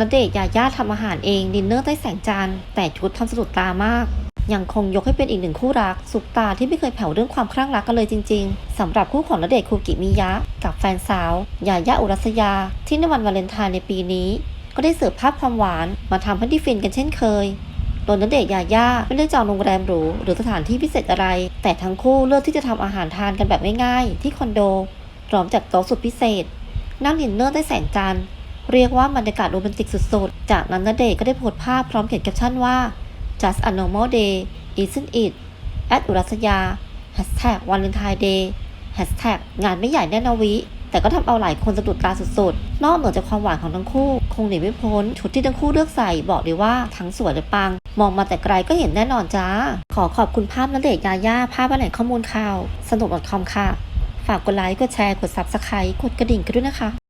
ณเดชยาย่าทำอาหารเองดินเนอร์ใต้แสงจันทร์แต่ชุดทำสะดุดตามาก ยังคงยกให้เป็นอีกหนึ่งคู่รักสุปตาที่ไม่เคยแผ่วเรื่องความคลั่งรักกันเลยจริง ๆสำหรับคู่ของณเดชคูกิมิยะ กับแฟนสาวยาย่าอุรัสยา ที่ในวันวาเลนไทน์ในปีนี้ ก็ได้เสิร์ฟภาพความหวานมาทำให้ด้ฟินกันเช่นเคยโดยณเดชยาย่าไม่ได้จองโรงแรมหรูหรือสถานที่พิเศษอะไร แต่ทั้งคู่เลือกที่จะทำอาหารทานกันแบบง่ายๆ ที่คอนโดพร้อมจัดโต๊ะสุดพิเศษ นั่งดินเนอร์ใต้แสงจันทร์ เรียกว่าบรรยากาศโรแมนติกสุดๆ จากนั้นณเดชก็ได้โพสต์ภาพพร้อมเขียนแคปชั่นว่า just a normal day isn't it at อุรัสยา hashtag valentine day hashtag งานไม่ใหญ่แน่นาวิแต่ก็ทำเอาหลายคนสะดุดตาสุดๆ นอกเหนือจากความหวานของทั้งคู่ คงหนีไม่พ้น ชุดที่ทั้งคู่เลือกใส่บอกเลยว่าทั้งสวยและปัง มองมาแต่ไกลก็เห็นแน่นอนจ้า ขอขอบคุณภาพณเดชยาย่า ภาพแหล่งข้อมูลข่าว สนุก .com ค่ะ ฝากกดไลค์ กดแชร์ กด subscribe กดกระดิ่งกันด้วยนะคะ